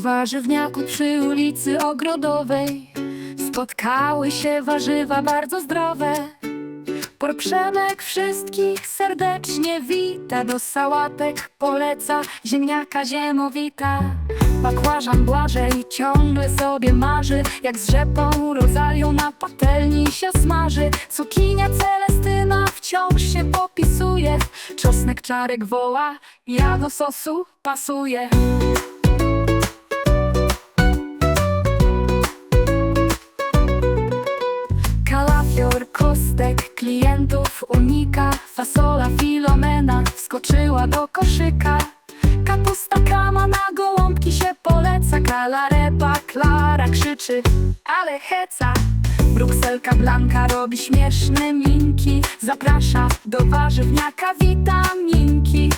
warzywniaku przy ulicy Ogrodowej. Spotkały się warzywa bardzo zdrowe. Porprzemek wszystkich serdecznie wita Do sałatek poleca ziemniaka ziemowita. Bakłażan Błażej ciągle sobie marzy Jak z rzepą rozalią na patelni się smaży. Cukinia Celestyna wciąż się popisuje Czosnek czarek woła, ja do sosu pasuje klientów unika. Fasola Filomena wskoczyła do koszyka. Kapusta kama na gołąbki się poleca. Kalarepa, Klara krzyczy, ale heca. Brukselka Blanka robi śmieszne minki. Zaprasza do warzywniaka witaminki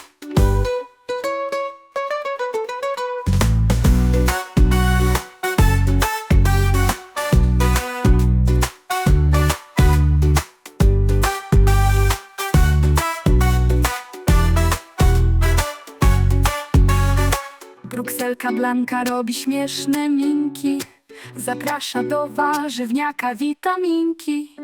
Brukselka Blanka robi śmieszne minki. Zaprasza do warzywniaka witaminki